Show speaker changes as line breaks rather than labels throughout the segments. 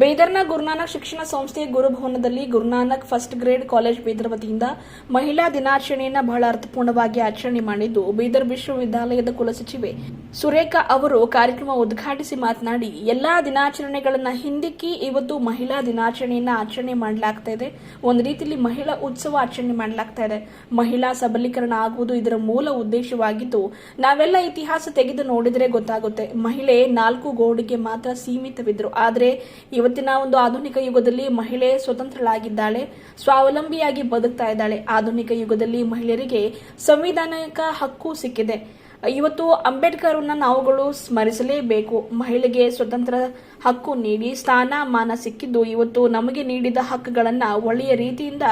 ಬೀದರ್ನ ಗುರುನಾನಕ್ ಶಿಕ್ಷಣ ಸಂಸ್ಥೆಯ ಗುರುಭವನದಲ್ಲಿ Guru Nanak first grade college Bidar ವತಿಯಿಂದ ಮಹಿಳಾ ದಿನಾಚರಣೆಯನ್ನು ಬಹಳ ಅರ್ಥಪೂರ್ಣವಾಗಿ ಆಚರಣೆ ಮಾಡಿದ್ದು ಬೀದರ್ ವಿಶ್ವವಿದ್ಯಾಲಯದ ಕುಲಸಚಿವೆ. ಸುರೇಖಾ ಅವರು ಕಾರ್ಯಕ್ರಮ ಉದ್ಘಾಟಿಸಿ ಮಾತನಾಡಿ, ಎಲ್ಲಾ ದಿನಾಚರಣೆಗಳನ್ನ ಹಿಂದಿಕ್ಕಿ ಇವತ್ತು ಮಹಿಳಾ ದಿನಾಚರಣೆಯನ್ನ ಆಚರಣೆ ಮಾಡಲಾಗ್ತಾ ಇದೆ. ಒಂದು ರೀತಿಯಲ್ಲಿ ಮಹಿಳಾ ಉತ್ಸವ ಆಚರಣೆ ಮಾಡಲಾಗ್ತಾ ಇದೆ. ಮಹಿಳಾ ಸಬಲೀಕರಣ ಆಗುವುದು ಇದರ ಮೂಲ ಉದ್ದೇಶವಾಗಿದ್ದು, ನಾವೆಲ್ಲ ಇತಿಹಾಸ ತೆಗೆದು ನೋಡಿದ್ರೆ ಗೊತ್ತಾಗುತ್ತೆ. ಮಹಿಳೆ ನಾಲ್ಕು ಗೋಡೆಗೆ ಮಾತ್ರ ಸೀಮಿತವಿದ್ರು. ಆದರೆ ಇವತ್ತಿನ ಒಂದು ಆಧುನಿಕ ಯುಗದಲ್ಲಿ ಮಹಿಳೆ ಸ್ವತಂತ್ರಳಾಗಿದ್ದಾಳೆ, ಸ್ವಾವಲಂಬಿಯಾಗಿ ಬದುಕ್ತಾ ಇದ್ದಾಳೆ. ಆಧುನಿಕ ಯುಗದಲ್ಲಿ ಮಹಿಳೆಯರಿಗೆ ಸಂವಿಧಾನಿಕ ಹಕ್ಕು ಸಿಕ್ಕಿದೆ. ಇವತ್ತು ಅಂಬೇಡ್ಕರ್ನ ನಾವುಗಳು ಸ್ಮರಿಸಲೇಬೇಕು. ಮಹಿಳೆಗೆ ಸ್ವತಂತ್ರ ಹಕ್ಕು ನೀಡಿ, ಸ್ಥಾನಮಾನ ಸಿಕ್ಕಿದ್ದು ಇವತ್ತು ನಮಗೆ ನೀಡಿದ ಹಕ್ಕುಗಳನ್ನು ಒಳ್ಳೆಯ ರೀತಿಯಿಂದ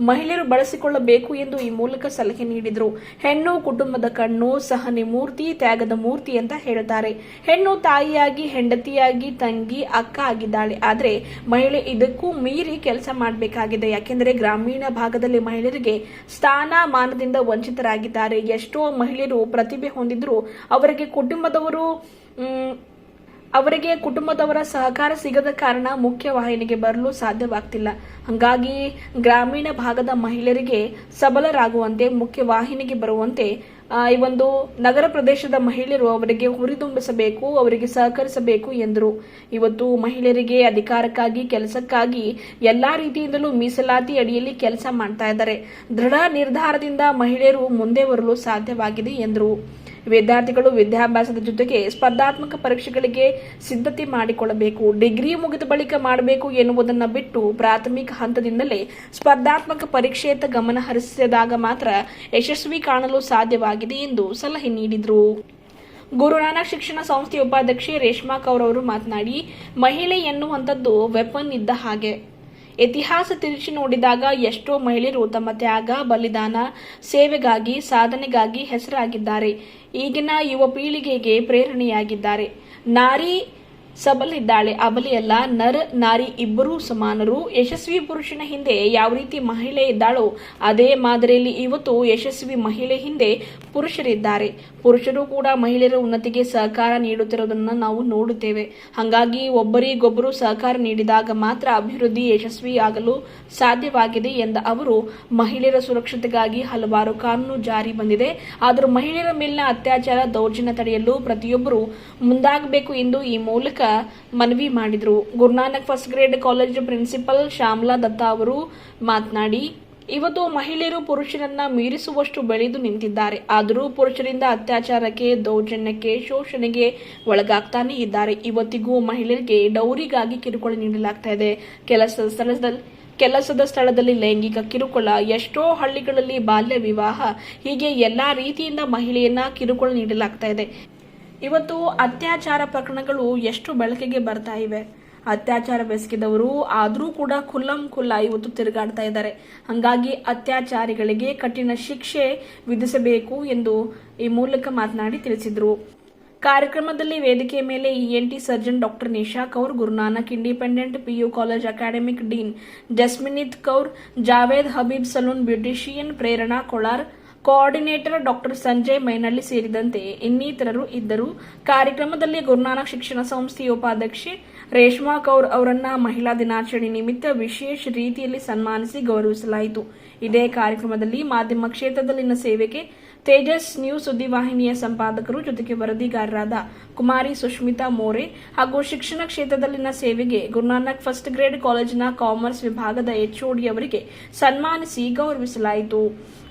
ಮಹಿಳೆಯರು ಬಳಸಿಕೊಳ್ಳಬೇಕು ಎಂದು ಈ ಮೂಲಕ ಸಲಹೆ ನೀಡಿದರು. ಹೆಣ್ಣು ಕುಟುಂಬದ ಕಣ್ಣು, ಸಹನೆ ಮೂರ್ತಿ, ತ್ಯಾಗದ ಮೂರ್ತಿ ಅಂತ ಹೇಳ್ತಾರೆ. ಹೆಣ್ಣು ತಾಯಿಯಾಗಿ, ಹೆಂಡತಿಯಾಗಿ, ತಂಗಿ, ಅಕ್ಕ ಆಗಿದ್ದಾಳೆ. ಆದರೆ ಮಹಿಳೆ ಇದಕ್ಕೂ ಮೀರಿ ಕೆಲಸ ಮಾಡಬೇಕಾಗಿದೆ. ಯಾಕೆಂದರೆ ಗ್ರಾಮೀಣ ಭಾಗದಲ್ಲಿ ಮಹಿಳೆಯರಿಗೆ ಸ್ಥಾನಮಾನದಿಂದ ವಂಚಿತರಾಗಿದ್ದಾರೆ. ಎಷ್ಟೋ ಮಹಿಳೆಯರು ಪ್ರತಿಭೆ ಹೊಂದಿದ್ರು ಅವರಿಗೆ ಕುಟುಂಬದವರು ಅವರಿಗೆ ಕುಟುಂಬದವರ ಸಹಕಾರ ಸಿಗದ ಕಾರಣ ಮುಖ್ಯ ವಾಹಿನಿಗೆ ಬರಲು ಸಾಧ್ಯವಾಗ್ತಿಲ್ಲ. ಹಾಗಾಗಿ ಗ್ರಾಮೀಣ ಭಾಗದ ಮಹಿಳೆಯರಿಗೆ ಸಬಲರಾಗುವಂತೆ, ಮುಖ್ಯ ವಾಹಿನಿಗೆ ಬರುವಂತೆ ಈ ಒಂದು ನಗರ ಪ್ರದೇಶದ ಮಹಿಳೆಯರು ಅವರಿಗೆ ಹುರಿದುಂಬಿಸಬೇಕು, ಅವರಿಗೆ ಸಹಕರಿಸಬೇಕು ಎಂದರು. ಇವತ್ತು ಮಹಿಳೆಯರಿಗೆ ಅಧಿಕಾರಕ್ಕಾಗಿ, ಕೆಲಸಕ್ಕಾಗಿ ಎಲ್ಲಾ ರೀತಿಯಿಂದಲೂ ಮೀಸಲಾತಿ ಅಡಿಯಲ್ಲಿ ಕೆಲಸ ಮಾಡ್ತಾ ಇದ್ದಾರೆ. ದೃಢ ನಿರ್ಧಾರದಿಂದ ಮಹಿಳೆಯರು ಮುಂದೆ ಬರಲು ಸಾಧ್ಯವಾಗಿದೆ ಎಂದರು. ವಿದ್ಯಾರ್ಥಿಗಳು ವಿದ್ಯಾಭ್ಯಾಸದ ಜೊತೆಗೆ ಸ್ಪರ್ಧಾತ್ಮಕ ಪರೀಕ್ಷೆಗಳಿಗೆ ಸಿದ್ಧತೆ ಮಾಡಿಕೊಳ್ಳಬೇಕು, ಡಿಗ್ರಿ ಮುಗಿದ ಬಳಿಕ ಮಾಡಬೇಕು ಎನ್ನುವುದನ್ನು ಬಿಟ್ಟು ಪ್ರಾಥಮಿಕ ಹಂತದಿಂದಲೇ ಸ್ಪರ್ಧಾತ್ಮಕ ಪರೀಕ್ಷೆಯತ್ತ ಗಮನ ಹರಿಸಿದಾಗ ಮಾತ್ರ ಯಶಸ್ವಿ ಕಾಣಲು ಸಾಧ್ಯವಾಗಿದೆ ಎಂದು ಸಲಹೆ ನೀಡಿದರು. ಗುರುನಾನಕ್ ಶಿಕ್ಷಣ ಸಂಸ್ಥೆಯ ಉಪಾಧ್ಯಕ್ಷೆ ರೇಷ್ಮಾ ಕೌರ್ ಅವರು ಮಾತನಾಡಿ, ಮಹಿಳೆ ಎನ್ನುವಂಥದ್ದು ವೆಪನ್ ಇದ್ದ ಹಾಗೆ. ಇತಿಹಾಸ ತಿರುಚಿ ನೋಡಿದಾಗ ಎಷ್ಟೋ ಮಹಿಳೆಯರು ತಮ್ಮ ತ್ಯಾಗ, ಬಲಿದಾನ, ಸೇವೆಗಾಗಿ, ಸಾಧನೆಗಾಗಿ ಹೆಸರಾಗಿದ್ದಾರೆ. ಈಗಿನ ಯುವ ಪೀಳಿಗೆಗೆ ಪ್ರೇರಣೆಯಾಗಿದ್ದಾರೆ. ನಾರಿ ಸಬಲಿದ್ದಾಳೆ, ಅಬಲಿಯಲ್ಲ. ನರ್, ನಾರಿ ಇಬ್ಬರೂ ಸಮಾನರು. ಯಶಸ್ವಿ ಪುರುಷನ ಹಿಂದೆ ಯಾವ ರೀತಿ ಮಹಿಳೆ ಇದ್ದಾಳೋ, ಅದೇ ಮಾದರಿಯಲ್ಲಿ ಇವತ್ತು ಯಶಸ್ವಿ ಮಹಿಳೆ ಹಿಂದೆ ಪುರುಷರಿದ್ದಾರೆ. ಪುರುಷರು ಕೂಡ ಮಹಿಳೆಯರ ಉನ್ನತಿಗೆ ಸಹಕಾರ ನೀಡುತ್ತಿರುವುದನ್ನು ನಾವು ನೋಡುತ್ತೇವೆ. ಹಾಗಾಗಿ ಒಬ್ಬರಿಗೊಬ್ಬರು ಸಹಕಾರ ನೀಡಿದಾಗ ಮಾತ್ರ ಅಭಿವೃದ್ಧಿ ಯಶಸ್ವಿ ಆಗಲು ಸಾಧ್ಯವಾಗಿದೆ ಎಂದ ಅವರು, ಮಹಿಳೆಯರ ಸುರಕ್ಷತೆಗಾಗಿ ಹಲವಾರು ಕಾನೂನು ಜಾರಿ ಬಂದಿದೆ. ಆದರೂ ಮಹಿಳೆಯರ ಮೇಲಿನ ಅತ್ಯಾಚಾರ ದೌರ್ಜನ್ಯ ತಡೆಯಲು ಪ್ರತಿಯೊಬ್ಬರು ಮುಂದಾಗಬೇಕು ಎಂದು ಈ ಮೂಲಕ ಮನವಿ ಮಾಡಿದರು. Guru Nanak first grade college principal Shyamala Datta ಅವರು ಮಾತನಾಡಿ ಇವತ್ತು ಮಹಿಳೆಯರು ಪುರುಷರನ್ನ ಮೀರಿಸುವಷ್ಟು ಬೆಳೆದು ನಿಂತಿದ್ದಾರೆ. ಆದರೂ ಪುರುಷರಿಂದ ಅತ್ಯಾಚಾರಕ್ಕೆ, ದೌರ್ಜನ್ಯಕ್ಕೆ, ಶೋಷಣೆಗೆ ಒಳಗಾಗ್ತಾನೆ ಇದ್ದಾರೆ. ಇವತ್ತಿಗೂ ಮಹಿಳೆಯರಿಗೆ ಡೌರಿಗಾಗಿ ಕಿರುಕುಳ ನೀಡಲಾಗ್ತಾ ಇದೆ. ಕೆಲಸದ ಸ್ಥಳದಲ್ಲಿ ಕೆಲಸದ ಸ್ಥಳದಲ್ಲಿ ಲೈಂಗಿಕ ಕಿರುಕುಳ, ಎಷ್ಟೋ ಹಳ್ಳಿಗಳಲ್ಲಿ ಬಾಲ್ಯ ವಿವಾಹ, ಹೀಗೆ ಎಲ್ಲಾ ರೀತಿಯಿಂದ ಮಹಿಳೆಯನ್ನ ಕಿರುಕುಳ ನೀಡಲಾಗ್ತಾ ಇದೆ. ಇವತ್ತು ಅತ್ಯಾಚಾರ ಪ್ರಕರಣಗಳು ಎಷ್ಟು ಬೆಳಕಿಗೆ ಬರ್ತಾ ಇವೆ? ಅತ್ಯಾಚಾರವೆಸಗಿದವರು ಆದರೂ ಕೂಡ ಖುಲ್ಲಂ ಖುಲ್ಲ ಇವತ್ತು ತಿರುಗಾಡ್ತಾ ಇದ್ದಾರೆ. ಹಾಗಾಗಿ ಅತ್ಯಾಚಾರಿಗಳಿಗೆ ಕಠಿಣ ಶಿಕ್ಷೆ ವಿಧಿಸಬೇಕು ಎಂದು ಈ ಮೂಲಕ ಮಾತನಾಡಿ ತಿಳಿಸಿದರು. ಕಾರ್ಯಕ್ರಮದಲ್ಲಿ ವೇದಿಕೆ ಮೇಲೆ E N T surgeon doctor Nisha Kaur, Guru Nanak independent P U college academic dean Jasminith Kaur, Javed Habib salon beautician Prerana Kolar, coordinator doctor Sanjay Mainalli ಸೇರಿದಂತೆ ಇನ್ನಿತರರು ಇದ್ದರು. ಕಾರ್ಯಕ್ರಮದಲ್ಲಿ ಗುರುನಾನಕ್ ಶಿಕ್ಷಣ ಸಂಸ್ಥೆಯ ಉಪಾಧ್ಯಕ್ಷೆ ರೇಷ್ಮಾ ಕೌರ್ ಅವರನ್ನ ಮಹಿಳಾ ದಿನಾಚರಣೆ ನಿಮಿತ್ತ ವಿಶೇಷ ರೀತಿಯಲ್ಲಿ ಸನ್ಮಾನಿಸಿ ಗೌರವಿಸಲಾಯಿತು. ಇದೇ ಕಾರ್ಯಕ್ರಮದಲ್ಲಿ ಮಾಧ್ಯಮ ಕ್ಷೇತ್ರದಲ್ಲಿನ ಸೇವೆಗೆ ತೇಜಸ್ ನ್ಯೂಸ್ ಸುದ್ದಿವಾಹಿನಿಯ ಸಂಪಾದಕರು ಜೊತೆಗೆ ವರದಿಗಾರರಾದ ಕುಮಾರಿ ಸುಷ್ಮಿತಾ ಮೋರೆ ಹಾಗೂ ಶಿಕ್ಷಣ ಕ್ಷೇತ್ರದಲ್ಲಿನ ಸೇವೆಗೆ ಗುರುನಾನಕ್ ಫಸ್ಟ್ ಗ್ರೇಡ್ ಕಾಲೇಜಿನ ಕಾಮರ್ಸ್ ವಿಭಾಗದ ಎಚ್ಒಡಿ ಅವರಿಗೆ ಸನ್ಮಾನಿಸಿ ಗೌರವಿಸಲಾಯಿತು.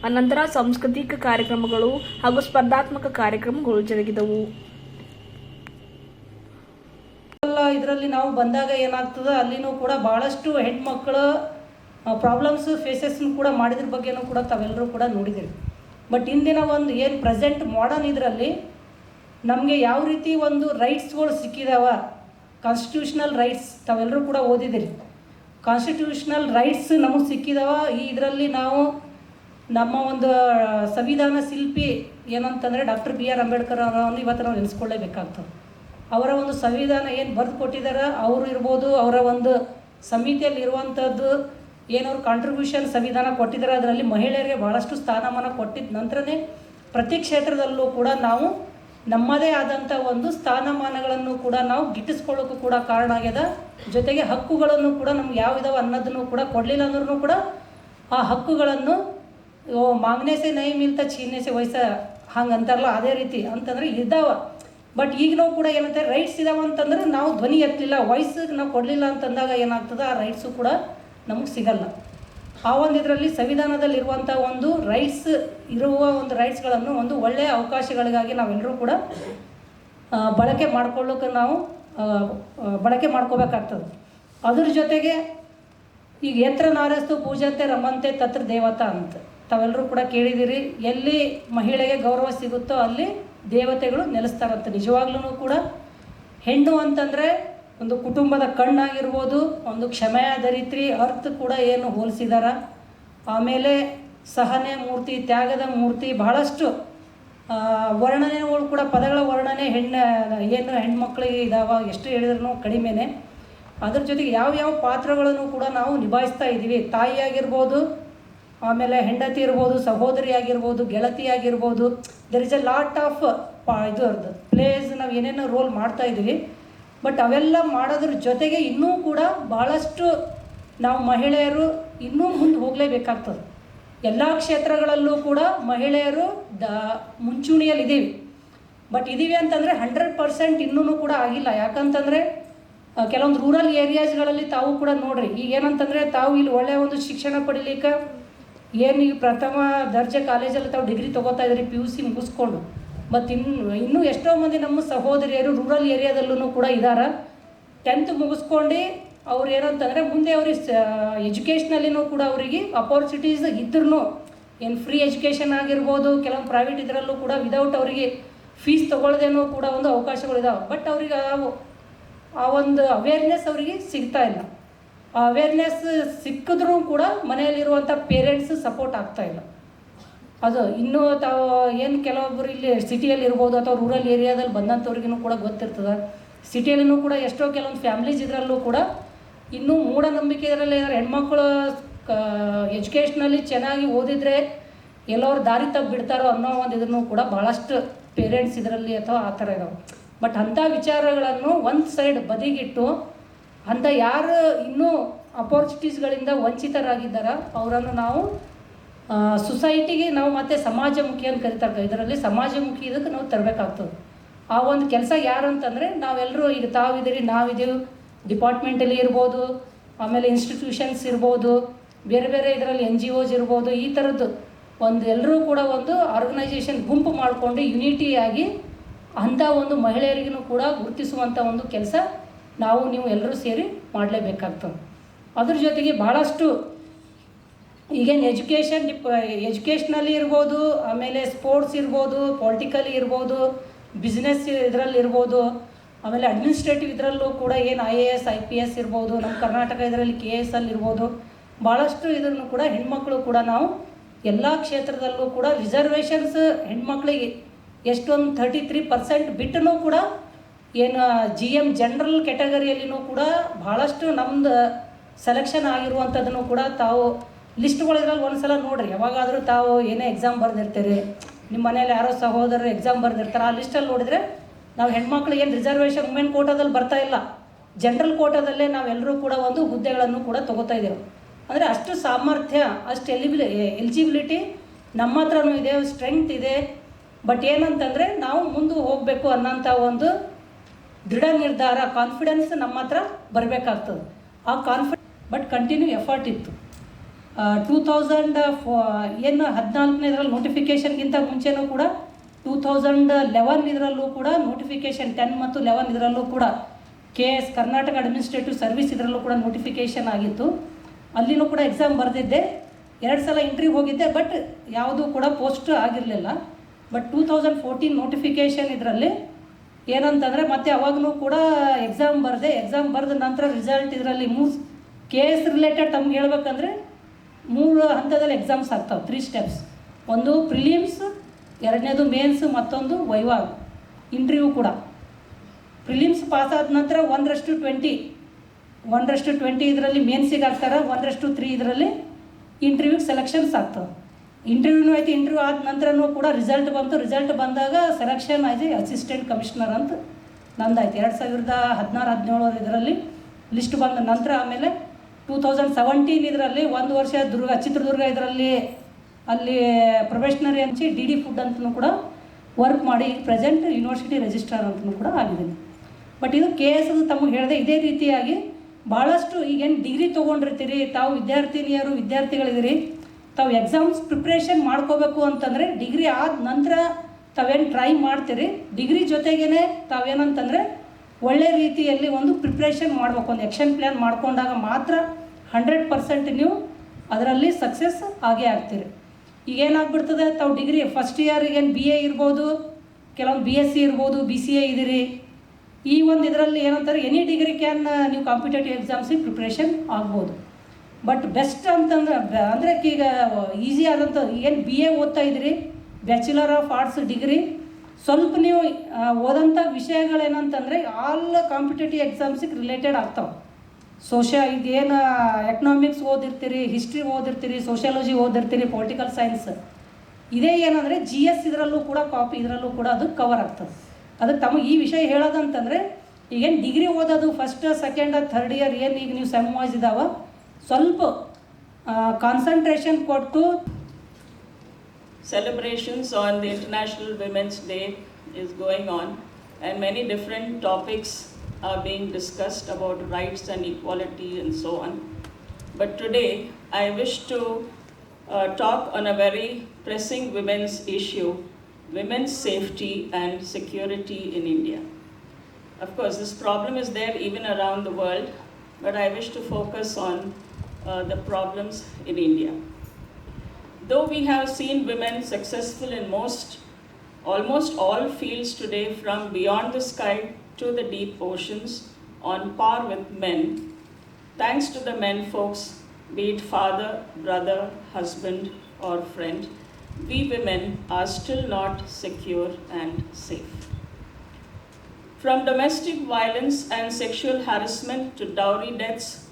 ಅನಂತರ ಸಾಂಸ್ಕೃತಿಕ ಕಾರ್ಯಕ್ರಮಗಳು ಹಾಗೂ ಸ್ಪರ್ಧಾತ್ಮಕ ಕಾರ್ಯಕ್ರಮಗಳು ಜರುಗಿದವು.
ಇದರಲ್ಲಿ ನಾವು ಬಂದಾಗ ಏನಾಗ್ತದೆ, ಅಲ್ಲಿನೂ ಕೂಡ ಭಾಳಷ್ಟು ಹೆಣ್ಮಕ್ಳು ಪ್ರಾಬ್ಲಮ್ಸ್ ಫೇಸಸ್ನು ಕೂಡ ಮಾಡಿದ್ರ ಬಗ್ಗೆನೂ ಕೂಡ ತಾವೆಲ್ಲರೂ ಕೂಡ ನೋಡಿದಿರಿ. ಬಟ್ ಇಂದಿನ ಒಂದು ಏನು ಪ್ರೆಸೆಂಟ್ ಮಾಡರ್ನ್ ಇದರಲ್ಲಿ ನಮಗೆ ಯಾವ ರೀತಿ ಒಂದು ರೈಟ್ಸ್ಗಳು ಸಿಕ್ಕಿದಾವ ಕಾನ್ಸ್ಟಿಟ್ಯೂಷನಲ್ ರೈಟ್ಸ್ ತಾವೆಲ್ಲರೂ ಕೂಡ ಓದಿದಿರಿ. ಕಾನ್ಸ್ಟಿಟ್ಯೂಷನಲ್ ರೈಟ್ಸ್ ನಮಗೆ ಸಿಕ್ಕಿದಾವ, ಈ ಇದರಲ್ಲಿ ನಾವು ನಮ್ಮ ಒಂದು ಸಂವಿಧಾನ ಶಿಲ್ಪಿ ಏನಂತಂದರೆ ಡಾಕ್ಟರ್ ಬಿ ಆರ್ ಅಂಬೇಡ್ಕರ್ ಅವರನ್ನು ಇವತ್ತು ನಾವು ನೆನೆಸ್ಕೊಳ್ಳೇಬೇಕಾಗ್ತದೆ ಅವರ ಒಂದು ಸಂವಿಧಾನ ಏನು ಬರೆದು ಕೊಟ್ಟಿದ್ದಾರೆ ಅವರು ಇರ್ಬೋದು, ಅವರ ಒಂದು ಸಮಿತಿಯಲ್ಲಿ ಇರುವಂಥದ್ದು ಏನವ್ರು ಕಾಂಟ್ರಿಬ್ಯೂಷನ್ ಸಂವಿಧಾನ ಕೊಟ್ಟಿದ್ದಾರೆ ಅದರಲ್ಲಿ ಮಹಿಳೆಯರಿಗೆ ಭಾಳಷ್ಟು ಸ್ಥಾನಮಾನ ಕೊಟ್ಟಿದ್ದ ನಂತರನೇ ಪ್ರತಿ ಕ್ಷೇತ್ರದಲ್ಲೂ ಕೂಡ ನಾವು ನಮ್ಮದೇ ಆದಂಥ ಒಂದು ಸ್ಥಾನಮಾನಗಳನ್ನು ಕೂಡ ನಾವು ಗಿಟ್ಟಿಸ್ಕೊಳ್ಳೋಕ್ಕೂ ಕೂಡ ಕಾರಣ ಆಗ್ಯದ. ಜೊತೆಗೆ ಹಕ್ಕುಗಳನ್ನು ಕೂಡ ನಮ್ಗೆ ಯಾವ ಇದಾವೆ ಅನ್ನೋದನ್ನು ಕೂಡ ಕೊಡಲಿಲ್ಲ ಅಂದ್ರೂ ಕೂಡ ಆ ಹಕ್ಕುಗಳನ್ನು, ಓ ಮಾಂಗನೆ ಸೆ ನೈ ಮಿಲ್ತ ಚೀನೇಸೆ ವಯಸ್ಸ ಹಂಗೆ ಅಂತಾರಲ್ಲ, ಅದೇ ರೀತಿ ಅಂತಂದ್ರೆ ಇದ್ದಾವ ಬಟ್ ಈಗ ನಾವು ಕೂಡ ಏನಂತೆ ರೈಟ್ಸ್ ಇದಾವೆ ಅಂತಂದ್ರೆ ನಾವು ಧ್ವನಿ ಎತ್ತಲಿಲ್ಲ ವಾಯ್ಸ್ ನಾವು ಕೊಡಲಿಲ್ಲ ಅಂತಂದಾಗ ಏನಾಗ್ತದೆ ಆ ರೈಟ್ಸು ಕೂಡ ನಮಗೆ ಸಿಗಲ್ಲ. ಆ ಒಂದು ಇದರಲ್ಲಿ ಸಂವಿಧಾನದಲ್ಲಿರುವಂಥ ಒಂದು ರೈಟ್ಸ್ ಇರುವ ಒಂದು ರೈಟ್ಸ್ಗಳನ್ನು ಒಂದು ಒಳ್ಳೆಯ ಅವಕಾಶಗಳಿಗಾಗಿ ನಾವೆಲ್ಲರೂ ಕೂಡ ಬಳಕೆ ಮಾಡ್ಕೊಳ್ಳೋಕೆ ನಾವು ಬಳಕೆ ಮಾಡ್ಕೋಬೇಕಾಗ್ತದೆ. ಅದ್ರ ಜೊತೆಗೆ ಈಗ ಎತ್ರ ನಾರಸ್ತು ಪೂಜಂತೆ ರಮಂತೆ ತತ್ರ ದೇವತಾ ಅಂತ. ತಾವೆಲ್ಲರೂ ಕೂಡ ಕೇಳಿದ್ದೀರಿ ಎಲ್ಲಿ ಮಹಿಳೆಗೆ ಗೌರವ ಸಿಗುತ್ತೋ ಅಲ್ಲಿ ದೇವತೆಗಳು ನೆಲೆಸ್ತಾರಂತ. ನಿಜವಾಗ್ಲೂ ಕೂಡ ಹೆಣ್ಣು ಅಂತಂದರೆ ಒಂದು ಕುಟುಂಬದ ಕಣ್ಣಾಗಿರ್ಬೋದು, ಒಂದು ಕ್ಷಮೆಯ ಧರಿತ್ರಿ ಅರ್ಥ ಕೂಡ ಏನು ಹೋಲಿಸಿದಾರ. ಆಮೇಲೆ ಸಹನೆ ಮೂರ್ತಿ, ತ್ಯಾಗದ ಮೂರ್ತಿ, ಬಹಳಷ್ಟು ವರ್ಣನೆಗಳು ಕೂಡ, ಪದಗಳ ವರ್ಣನೆ ಹೆಣ್ಣ, ಏನು ಹೆಣ್ಮಕ್ಳಿಗೆ ಇದಾವ, ಎಷ್ಟು ಹೇಳಿದ್ರು ಕಡಿಮೆನೆ. ಅದ್ರ ಜೊತೆಗೆ ಯಾವ ಯಾವ ಪಾತ್ರಗಳನ್ನು ಕೂಡ ನಾವು ನಿಭಾಯಿಸ್ತಾ ಇದ್ದೀವಿ. ತಾಯಿಯಾಗಿರ್ಬೋದು ಆಮೇಲೆ ಹೆಂಡತಿ ಇರ್ಬೋದು, ಸಹೋದರಿ ಆಗಿರ್ಬೋದು, ಗೆಳತಿ ಆಗಿರ್ಬೋದು there is a lot of ಇದು ಅರ್ಧ ಪ್ಲೇಸ್ ನಾವು ಏನೇನೋ ರೋಲ್ ಮಾಡ್ತಾ ಇದ್ದೀವಿ ಬಟ್ ಅವೆಲ್ಲ ಮಾಡೋದ್ರ ಜೊತೆಗೆ ಇನ್ನೂ ಕೂಡ ಭಾಳಷ್ಟು ನಾವು ಮಹಿಳೆಯರು ಇನ್ನೂ ಮುಂದೆ ಹೋಗಲೇಬೇಕಾಗ್ತದೆ. ಎಲ್ಲ ಕ್ಷೇತ್ರಗಳಲ್ಲೂ ಕೂಡ ಮಹಿಳೆಯರು ದ ಮುಂಚೂಣಿಯಲ್ಲಿದ್ದೀವಿ ಬಟ್ ಇದೀವಿ ಅಂತಂದರೆ ಹಂಡ್ರೆಡ್ ಪರ್ಸೆಂಟ್ ಇನ್ನೂ ಕೂಡ ಆಗಿಲ್ಲ. ಯಾಕಂತಂದರೆ ಕೆಲವೊಂದು ರೂರಲ್ ಏರಿಯಾಸ್ಗಳಲ್ಲಿ ತಾವು ಕೂಡ ನೋಡ್ರಿ ಈಗ ಏನಂತಂದರೆ ತಾವು ಇಲ್ಲಿ ಒಳ್ಳೆಯ ಒಂದು ಶಿಕ್ಷಣ ಪಡಿಲಿಕ್ಕೆ ಏನು ಈಗ ಪ್ರಥಮ ದರ್ಜೆ ಕಾಲೇಜಲ್ಲಿ ತಾವು ಡಿಗ್ರಿ ತೊಗೋತಾ ಇದ್ರಿ ಪಿ ಯು ಸಿ ಮುಗಿಸ್ಕೊಂಡು. ಮತ್ತು ಇನ್ನು ಇನ್ನೂ ಎಷ್ಟೋ ಮಂದಿ ನಮ್ಮ ಸಹೋದರಿಯರು ರೂರಲ್ ಏರಿಯಾದಲ್ಲೂ ಕೂಡ ಇದ್ದಾರೆ ಟೆಂತ್ ಮುಗಿಸ್ಕೊಂಡು ಅವ್ರು ಏನಂತಂದರೆ ಮುಂದೆ ಅವ್ರಿಗೆ ಎಜುಕೇಷ್ನಲ್ಲಿನೂ ಕೂಡ ಅವರಿಗೆ ಅಪಾರ್ಚುನಿಟೀಸ್ ಇದ್ರೂ ಏನು ಫ್ರೀ ಎಜುಕೇಷನ್ ಆಗಿರ್ಬೋದು, ಕೆಲವೊಂದು ಪ್ರೈವೇಟ್ ಇದರಲ್ಲೂ ಕೂಡ ವಿದೌಟ್ ಅವರಿಗೆ ಫೀಸ್ ತೊಗೊಳ್ದೇನೂ ಕೂಡ ಒಂದು ಅವಕಾಶಗಳಿದಾವೆ ಬಟ್ ಅವ್ರಿಗೆ ಆ ಒಂದು ಅವೇರ್ನೆಸ್ ಅವರಿಗೆ ಸಿಗ್ತಾ ಇಲ್ಲ. ಅವೇರ್ನೆಸ್ ಸಿಕ್ಕಿದ್ರೂ ಕೂಡ ಮನೆಯಲ್ಲಿರುವಂಥ ಪೇರೆಂಟ್ಸ್ ಸಪೋರ್ಟ್ ಆಗ್ತಾ ಇಲ್ಲ. ಅದು ಇನ್ನೂ ತಾವು ಏನು ಕೆಲವೊಬ್ಬರು ಇಲ್ಲಿ ಸಿಟಿಯಲ್ಲಿ ಇರ್ಬೋದು ಅಥವಾ ರೂರಲ್ ಏರಿಯಾದಲ್ಲಿ ಬಂದಂಥವ್ರಿಗೂ ಕೂಡ ಗೊತ್ತಿರ್ತದೆ. ಸಿಟಿಯಲ್ಲೂ ಕೂಡ ಎಷ್ಟೋ ಕೆಲವೊಂದು ಫ್ಯಾಮ್ಲೀಸ್ ಇದರಲ್ಲೂ ಕೂಡ ಇನ್ನೂ ಮೂಢನಂಬಿಕೆ ಇದರಲ್ಲಿ ಇದ್ದಾರೆ ಹೆಣ್ಮಕ್ಳು ಎಜುಕೇಷ್ನಲ್ಲಿ ಚೆನ್ನಾಗಿ ಓದಿದರೆ ಎಲ್ಲವ್ರು ದಾರಿ ತಪ್ಪು ಬಿಡ್ತಾರೋ ಅನ್ನೋ ಒಂದು ಇದನ್ನು ಕೂಡ ಭಾಳಷ್ಟು ಪೇರೆಂಟ್ಸ್ ಇದರಲ್ಲಿ ಅಥವಾ ಆ ಥರ ಇದಾವೆ. ಬಟ್ ಅಂಥ ವಿಚಾರಗಳನ್ನು ಒಂದು ಸೈಡ್ ಬದಿಗಿಟ್ಟು ಅಂಥ ಯಾರು ಇನ್ನೂ ಅಪಾರ್ಚುನಿಟೀಸ್ಗಳಿಂದ ವಂಚಿತರಾಗಿದ್ದಾರ, ಅವರನ್ನು ನಾವು ಸೊಸೈಟಿಗೆ ನಾವು ಮತ್ತೆ ಸಮಾಜಮುಖಿ ಅಂತ ಕರಿತಾರೆ ಇದರಲ್ಲಿ ಸಮಾಜಮುಖಿ ಇದಕ್ಕೆ ನಾವು ತರಬೇಕಾಗ್ತದೆ. ಆ ಒಂದು ಕೆಲಸ ಯಾರು ಅಂತಂದರೆ ನಾವೆಲ್ಲರೂ ಈಗ ತಾವಿದ್ದೀರಿ ನಾವಿದ್ದೀವಿ ಡಿಪಾರ್ಟ್ಮೆಂಟಲ್ಲಿ ಇರ್ಬೋದು, ಆಮೇಲೆ ಇನ್ಸ್ಟಿಟ್ಯೂಷನ್ಸ್ ಇರ್ಬೋದು, ಬೇರೆ ಬೇರೆ ಇದರಲ್ಲಿ ಎನ್ ಜಿ ಓಸ್ ಇರ್ಬೋದು, ಈ ಥರದ್ದು ಒಂದು ಎಲ್ಲರೂ ಕೂಡ ಒಂದು ಆರ್ಗನೈಸೇಷನ್ ಗುಂಪು ಮಾಡಿಕೊಂಡು ಯುನಿಟಿಯಾಗಿ ಅಂಥ ಒಂದು ಮಹಿಳೆಯರಿಗೂ ಕೂಡ ಗುರುತಿಸುವಂಥ ಒಂದು ಕೆಲಸ ನಾವು ನೀವು ಎಲ್ಲರೂ ಸೇರಿ ಮಾಡಲೇಬೇಕಾಗ್ತದೆ. ಅದ್ರ ಜೊತೆಗೆ ಭಾಳಷ್ಟು ಈಗೇನು ಎಜುಕೇಷನ್ ಡಿಪ್ ಎಜುಕೇಷ್ನಲ್ಲಿ ಇರ್ಬೋದು, ಆಮೇಲೆ ಸ್ಪೋರ್ಟ್ಸ್ ಇರ್ಬೋದು, ಪೊಲಿಟಿಕಲಿ ಇರ್ಬೋದು, ಬಿಸ್ನೆಸ್ ಇದರಲ್ಲಿ ಇರ್ಬೋದು, ಆಮೇಲೆ ಅಡ್ಮಿನಿಸ್ಟ್ರೇಟಿವ್ ಇದರಲ್ಲೂ ಕೂಡ ಏನು I A S, I P S ಇರ್ಬೋದು, ನಮ್ಮ ಕರ್ನಾಟಕ ಇದರಲ್ಲಿ ಕೆ ಎಸ್ ಅಲ್ಲಿ ಇರ್ಬೋದು ಭಾಳಷ್ಟು ಇದನ್ನು ಕೂಡ ಹೆಣ್ಮಕ್ಳು ಕೂಡ ನಾವು ಎಲ್ಲ ಕ್ಷೇತ್ರದಲ್ಲೂ ಕೂಡ ರಿಸರ್ವೇಷನ್ಸ್ ಹೆಣ್ಮಕ್ಳಿಗೆ ಎಷ್ಟೊಂದು ಥರ್ಟಿ ತ್ರೀ ಪರ್ಸೆಂಟ್ ಬಿಟ್ಟನೂ ಕೂಡ ಏನು ಜಿ ಎಂ ಜನರಲ್ ಕೆಟಗರಿಯಲ್ಲಿನೂ ಕೂಡ ಭಾಳಷ್ಟು ನಮ್ದು ಸೆಲೆಕ್ಷನ್ ಆಗಿರುವಂಥದ್ದನ್ನು ಕೂಡ ತಾವು ಲಿಸ್ಟ್ಗಳಿದ್ರಲ್ಲಿ ಒಂದು ಸಲ ನೋಡಿರಿ. ಯಾವಾಗಾದರೂ ತಾವು ಏನೇ ಎಕ್ಸಾಮ್ ಬರೆದಿರ್ತೀರಿ ನಿಮ್ಮ ಮನೇಲಿ ಯಾರೋ ಸಹೋದರರು ಎಕ್ಸಾಮ್ ಬರೆದಿರ್ತಾರೆ, ಆ ಲಿಸ್ಟಲ್ಲಿ ನೋಡಿದರೆ ನಾವು ಹೆಣ್ಮಕ್ಳು ಏನು ರಿಸರ್ವೇಷನ್ ವುಮೆನ್ ಕೋಟಾದಲ್ಲಿ ಬರ್ತಾ ಇಲ್ಲ. ಜನರಲ್ ಕೋಟಾದಲ್ಲೇ ನಾವೆಲ್ಲರೂ ಕೂಡ ಒಂದು ಹುದ್ದೆಗಳನ್ನು ಕೂಡ ತಗೋತಾ ಇದ್ದೇವೆ ಅಂದರೆ ಅಷ್ಟು ಸಾಮರ್ಥ್ಯ, ಅಷ್ಟು ಎಲಿಬಿಲಿ ಎಲಿಜಿಬಿಲಿಟಿ ನಮ್ಮ ಹತ್ರನೂ ಇದೆ ಸ್ಟ್ರೆಂಗ್ತ್ ಇದೆ. ಬಟ್ ಏನಂತಂದರೆ ನಾವು ಮುಂದೆ ಹೋಗಬೇಕು ಅನ್ನೋಂಥ ಒಂದು ದೃಢ ನಿರ್ಧಾರ ಕಾನ್ಫಿಡೆನ್ಸ್ ನಮ್ಮ ಹತ್ರ ಬರಬೇಕಾಗ್ತದೆ. ಆ ಕಾನ್ಫಿಡೆನ್ಸ್ ಬಟ್ ಕಂಟಿನ್ಯೂ ಎಫರ್ಟ್ ಇತ್ತು. ಟೂ ತೌಸಂಡ್ ಏನು ಹದಿನಾಲ್ಕನೇ ಇದರಲ್ಲಿ ನೋಟಿಫಿಕೇಷನ್ಗಿಂತ ಮುಂಚೆನೂ ಕೂಡ ಟೂ ತೌಸಂಡ್ ಲೆವೆನ್ ಇದರಲ್ಲೂ ಕೂಡ ನೋಟಿಫಿಕೇಷನ್ ಟೆನ್ ಮತ್ತು ಲೆವೆನ್ ಇದರಲ್ಲೂ ಕೂಡ K S Karnataka administrative service ಇದರಲ್ಲೂ ಕೂಡ ನೋಟಿಫಿಕೇಷನ್ ಆಗಿತ್ತು. ಅಲ್ಲಿನೂ ಕೂಡ ಎಕ್ಸಾಮ್ ಬರೆದಿದ್ದೆ. ಎರಡು ಸಲ ಇಂಟ್ರಿವ್ ಹೋಗಿದ್ದೆ ಬಟ್ ಯಾವುದೂ ಕೂಡ ಪೋಸ್ಟ್ ಆಗಿರಲಿಲ್ಲ. But two thousand fourteen notification ಇದರಲ್ಲಿ ಏನಂತಂದರೆ ಮತ್ತೆ ಅವಾಗಲೂ ಕೂಡ ಎಕ್ಸಾಮ್ ಬರೆದೆ ಎಕ್ಸಾಮ್ ಬರೆದ ನಂತರ ರಿಸಲ್ಟ್ ಇದರಲ್ಲಿ ಮೂರು ಕೇಸ್ ರಿಲೇಟೆಡ್ ತಮ್ಗೆ ಹೇಳ್ಬೇಕಂದ್ರೆ ಮೂರು ಹಂತದಲ್ಲಿ ಎಕ್ಸಾಮ್ಸ್ ಆಗ್ತಾವೆ ತ್ರೀ ಸ್ಟೆಪ್ಸ್ ಒಂದು ಪ್ರಿಲಿಮ್ಸ್ ಎರಡನೇದು ಮೇನ್ಸ್ ಮತ್ತೊಂದು ವೈವಾಗ್ ಇಂಟರ್ವ್ಯೂ ಕೂಡ. ಪ್ರಿಲಿಮ್ಸ್ ಪಾಸ್ ಆದ ನಂತರ ಒಂದರಷ್ಟು ಟ್ವೆಂಟಿ ಒಂದರಷ್ಟು ಟ್ವೆಂಟಿ ಇದರಲ್ಲಿ ಮೇನ್ಸಿಗೆ ಆಗ್ತಾರೆ, ಒಂದರಷ್ಟು ತ್ರೀ ಇದರಲ್ಲಿ ಇಂಟರ್ವ್ಯೂ ಸೆಲೆಕ್ಷನ್ಸ್ ಆಗ್ತವೆ. ಇಂಟರ್ವ್ಯೂನು ಆಯ್ತು, ಇಂಟರ್ವ್ಯೂ ಆದ ನಂತರನೂ ಕೂಡ ರಿಸಲ್ಟ್ ಬಂತು. ರಿಸಲ್ಟ್ ಬಂದಾಗ ಸೆಲೆಕ್ಷನ್ ಆಯ್ತು ಅಸಿಸ್ಟೆಂಟ್ ಕಮಿಷನರ್ ಅಂತ ನಂದಾಯ್ತು. ಎರಡು ಸಾವಿರದ ಹದಿನಾರು ಹದಿನೇಳು ಇದರಲ್ಲಿ ಲಿಸ್ಟ್ ಬಂದ ನಂತರ ಆಮೇಲೆ ಟೂ ತೌಸಂಡ್ ಸೆವೆಂಟೀನ್ ಇದರಲ್ಲಿ ಒಂದು ವರ್ಷ ದುರ್ಗ, ಚಿತ್ರದುರ್ಗ ಇದರಲ್ಲಿ ಅಲ್ಲಿ ಪ್ರೊಫೆಷನರಿ ಹಂಚಿ ಡಿ ಡಿ ಫುಡ್ ಅಂತಲೂ ಕೂಡ ವರ್ಕ್ ಮಾಡಿ ಪ್ರೆಸೆಂಟ್ ಯೂನಿವರ್ಸಿಟಿ ರಿಜಿಸ್ಟ್ರಾರ್ ಅಂತಲೂ ಕೂಡ ಆಗಿದ್ದೀನಿ. ಬಟ್ ಇದು ಕೆ ಎಸ್ ತಮಗೆ ಹೇಳಿದೆ ಇದೇ ರೀತಿಯಾಗಿ ಭಾಳಷ್ಟು ಈಗೇನು ಡಿಗ್ರಿ ತೊಗೊಂಡಿರ್ತೀರಿ, ತಾವು ವಿದ್ಯಾರ್ಥಿನಿಯರು ವಿದ್ಯಾರ್ಥಿಗಳಿದ್ದೀರಿ ತಾವು ಎಕ್ಸಾಮ್ಸ್ ಪ್ರಿಪ್ರೇಷನ್ ಮಾಡ್ಕೋಬೇಕು ಅಂತಂದರೆ ಡಿಗ್ರಿ ಆದ ನಂತರ ತಾವೇನು ಟ್ರೈ ಮಾಡ್ತೀರಿ? ಡಿಗ್ರಿ ಜೊತೆಗೇ ತಾವೇನಂತಂದರೆ ಒಳ್ಳೆ ರೀತಿಯಲ್ಲಿ ಒಂದು ಪ್ರಿಪ್ರೇಷನ್ ಮಾಡ್ಬೇಕು. ಒಂದು ಎಕ್ಷನ್ ಪ್ಲ್ಯಾನ್ ಮಾಡ್ಕೊಂಡಾಗ ಮಾತ್ರ ಹಂಡ್ರೆಡ್ ಪರ್ಸೆಂಟ್ ನೀವು ಅದರಲ್ಲಿ ಸಕ್ಸಸ್ ಆಗೇ ಆಗ್ತೀರಿ. ಈಗೇನಾಗ್ಬಿಡ್ತದೆ? ತಾವು ಡಿಗ್ರಿ ಫಸ್ಟ್ ಇಯರ್ ಏನು ಬಿ ಎ ಇರ್ಬೋದು, ಕೆಲವೊಂದು ಬಿ ಎಸ್ ಸಿ ಇರ್ಬೋದು ಬಿ ಸಿ ಎ ಇದ್ದೀರಿ. ಈ ಒಂದು ಇದರಲ್ಲಿ ಏನಂತಾರೆ? ಎನಿ ಡಿಗ್ರಿ ಕ್ಯಾನ್ ನೀವು ಕಾಂಪಿಟೇಟಿವ್ ಎಕ್ಸಾಮ್ಸಿಗೆ ಪ್ರಿಪ್ರೇಷನ್ ಆಗ್ಬೋದು. ಬಟ್ ಬೆಸ್ಟ್ ಅಂತಂದ್ರೆ, ಅಂದರೆ ಈಗ ಈಸಿ ಆದಂಥ ಏನು ಬಿ ಎ ಓದ್ತಾ ಇದ್ರಿ ಬ್ಯಾಚುಲರ್ ಆಫ್ ಆರ್ಟ್ಸ್ ಡಿಗ್ರಿ ಸ್ವಲ್ಪ ನೀವು ಓದಂಥ ವಿಷಯಗಳೇನಂತಂದರೆ ಆಲ್ ಕಾಂಪಿಟೇಟಿವ್ ಎಕ್ಸಾಮ್ಸಿಗೆ ರಿಲೇಟೆಡ್ ಆಗ್ತಾವೆ. ಸೋಷಿಯ ಇದೇನು ಎಕನಾಮಿಕ್ಸ್ ಓದಿರ್ತೀರಿ ಹಿಸ್ಟ್ರಿ ಓದಿರ್ತೀರಿ ಸೋಷಿಯಾಲಜಿ ಓದಿರ್ತೀರಿ ಪೊಲಿಟಿಕಲ್ ಸೈನ್ಸ್ ಇದೇ ಏನಂದರೆ ಜಿ ಎಸ್ ಇದರಲ್ಲೂ ಕೂಡ ಕಾಪಿ ಇದರಲ್ಲೂ ಕೂಡ ಅದು ಕವರ್ ಆಗ್ತದೆ. ಅದಕ್ಕೆ ತಮಗೆ ಈ ವಿಷಯ ಹೇಳೋದಂತಂದರೆ, ಈಗೇನು ಡಿಗ್ರಿ ಓದೋದು ಫಸ್ಟ್ ಸೆಕೆಂಡ್ ಥರ್ಡ್ ಇಯರ್ ಏನು ಈಗ ನೀವು ಸೆಮ್ ವಾಯ್ಸ್ ಇದಾವ ಸ್ವಲ್ಪ ಕಾನ್ಸಂಟ್ರೇಷನ್ ಕೊಟ್ಟು
Celebrations on the International Women's Day is going on, and many different topics are being discussed about rights and equality and so on. But today, I wish to uh, talk on a very pressing women's issue women's safety and security in India. Of course, this problem is there even around the world, but I wish to focus on uh, uh, the problems in India. Though we have seen women successful in most, almost all fields today, from beyond the sky to the deep oceans, on par with men, thanks to the men folks, be it father, brother, husband, or friend, we women are still not secure and safe. From domestic violence and sexual harassment to dowry deaths,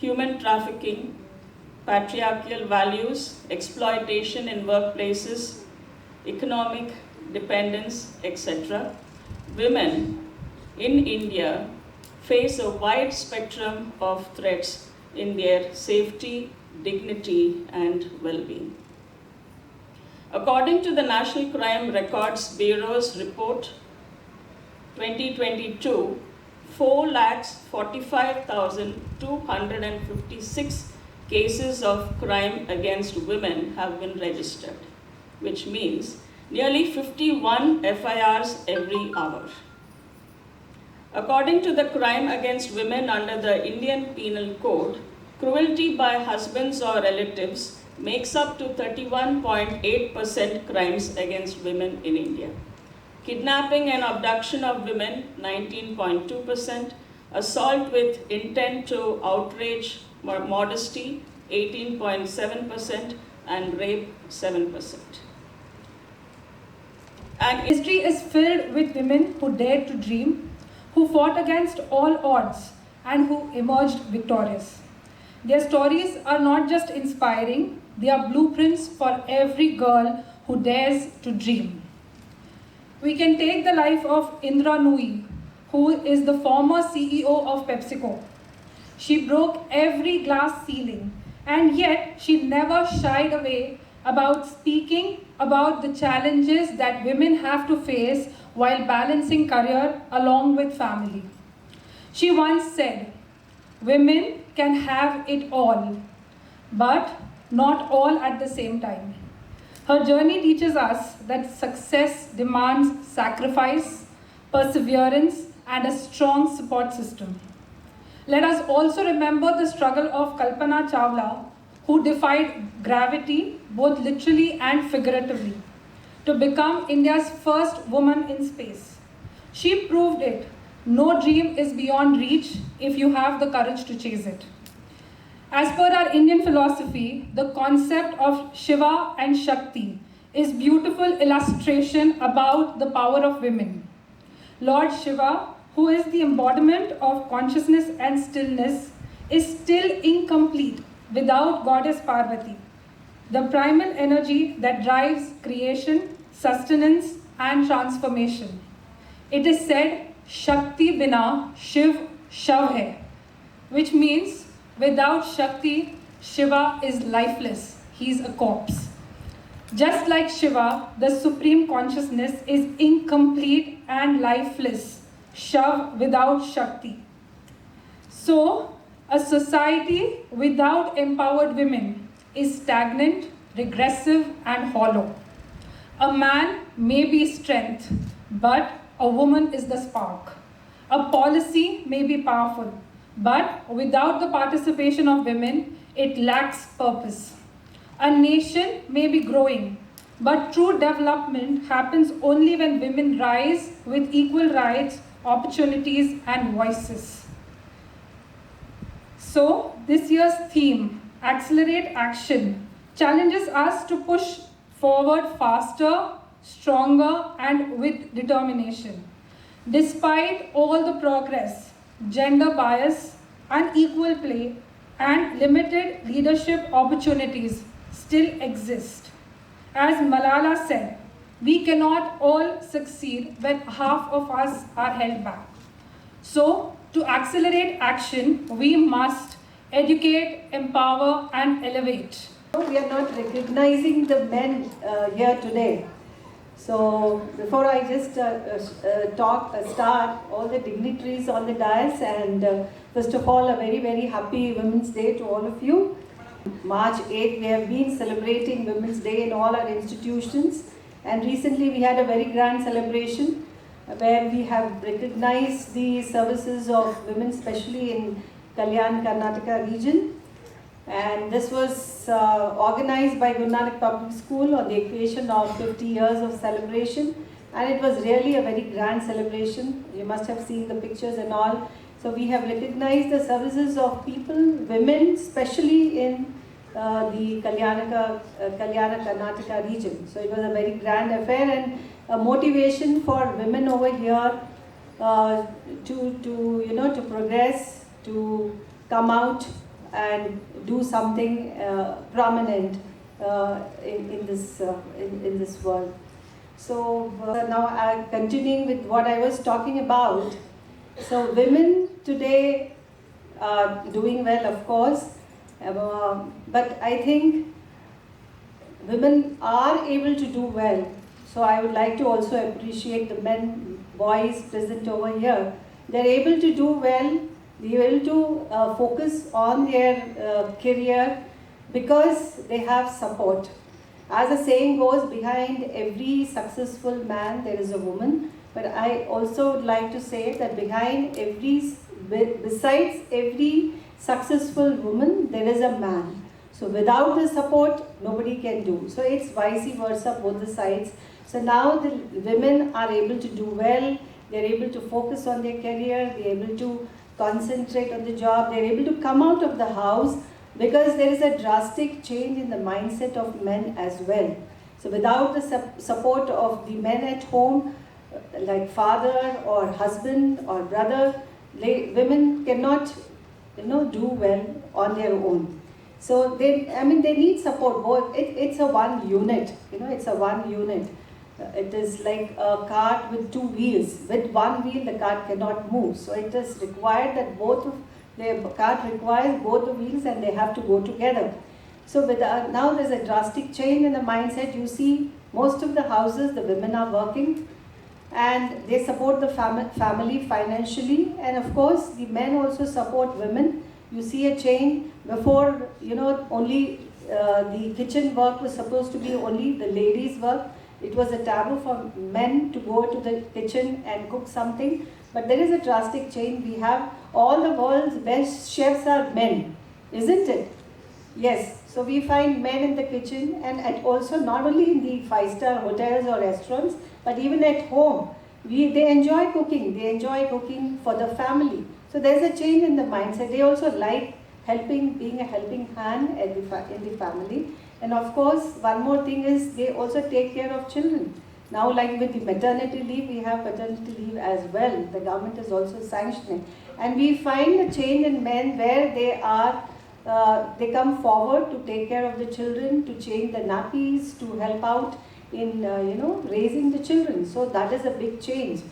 human trafficking, patriarchal values, exploitation in workplaces, economic dependence, etc., women in India face a wide spectrum of threats in their safety, dignity, and well being. According to the National Crime Records Bureau's report 2022, 4,45,256 cases of crime against women have been registered, which means nearly 51 FIRs every hour. According to the crime against women under the Indian Penal Code, cruelty by husbands or relatives makes up to 31.8% crimes against women in India. Kidnapping and abduction of women 19.2%, assault with intent to outrage modesty 18.7%, and rape 7%. And
History is filled with women who dared to dream, who fought against all odds, and who emerged victorious. Their stories are not just inspiring, they are blueprints for every girl who dares to dream. We can take the life of Indra Nui, who is the former CEO of PepsiCo. She broke every glass ceiling, and yet she never shied away about speaking about the challenges that women have to face while balancing career along with family. She once said, Women can have it all, but not all at the same time. Her journey teaches us that success demands sacrifice, perseverance, and a strong support system. Let us also remember the struggle of Kalpana Chawla, who defied gravity both literally and figuratively to become India's first woman in space. She proved it. No dream is beyond reach if you have the courage to chase it. As per our Indian philosophy, the concept of Shiva and Shakti is beautiful illustration about the power of women. Lord Shiva, who is the embodiment of consciousness and stillness, is still incomplete without goddess Parvati. the primal energy that drives creation, sustenance, and transformation. It is said, Shakti bina Shiv Shav hai, which means without Shakti, Shiva is lifeless, he is a corpse. Just like Shiva, the supreme consciousness is incomplete and lifeless, Shav without Shakti. So, a society without empowered women is stagnant, regressive, and hollow. A man may be strength, but a woman is the spark. A policy may be powerful, but without the participation of women, it lacks purpose. A nation may be growing, but true development happens only when women rise with equal rights, opportunities, and voices. So, this year's theme, Accelerate Action, challenges us to push forward faster, stronger, and with determination. Despite all the progress, gender bias, unequal play, and limited leadership opportunities still exist. As Malala said, we cannot all succeed when half of us are held back. So, to accelerate action, we must educate, empower, and elevate.
We are not recognizing the men uh, here today. So before I just uh, uh, uh, talk, uh, start, all the dignitaries on the dais, and uh, first of all, a very very happy Women's Day to all of you. March 8th, we have been celebrating Women's Day in all our institutions, and recently we had a very grand celebration where we have recognized the services of women, especially in Kalyan Karnataka region. And this was uh, organized by Guru Public School on the occasion of 50 years of celebration. And it was really a very grand celebration. You must have seen the pictures and all. So we have recognized the services of people, women, especially in uh, the Kalyanaka, uh, Karnataka region. So it was a very grand affair and a motivation for women over here uh, to, to, you know, to progress, to come out and do something uh, prominent uh, in, in, this, uh, in, in this world. So uh, now I continuing with what I was talking about. So women today are doing well, of course, uh, but I think women are able to do well. So I would like to also appreciate the men, boys present over here. They're able to do well. They're able to uh, focus on their uh, career because they have support. As the saying goes, behind every successful man there is a woman. But I also would like to say that behind every, besides every successful woman, there is a man. So without the support, nobody can do. So it's vice versa, both the sides. So now the women are able to do well. They're able to focus on their career. They're able to concentrate on the job. They're able to come out of the house because there is a drastic change in the mindset of men as well. So without the sup- support of the men at home, like father or husband or brother, they, women cannot, you know, do well on their own. So they, I mean, they need support. Both, it, it's a one unit. You know, it's a one unit. Uh, It is like a cart with two wheels. With one wheel, the cart cannot move. So it is required that both of the cart requires both the wheels and they have to go together. So with now there's a drastic change in the mindset. You see, most of the houses, the women are working, and they support the fam- family financially, and of course, the men also support women. You see a change before, you know, only uh, the kitchen work was supposed to be only the ladies' work. It was a taboo for men to go to the kitchen and cook something. But there is a drastic change. We have all the world's best chefs are men, isn't it? Yes, so we find men in the kitchen and at also not only in the five star hotels or restaurants, but even at home. We, they enjoy cooking, they enjoy cooking for the family. So there's a change in the mindset. They also like helping, being a helping hand the in the family. And of course, one more thing is they also take care of children. Now, like with the maternity leave, we have paternity leave as well. The government is also sanctioning. And we find a change in men where they are uh, they come forward to take care of the children, to change the nappies, to help out in uh, you know raising the children. So that is a big change.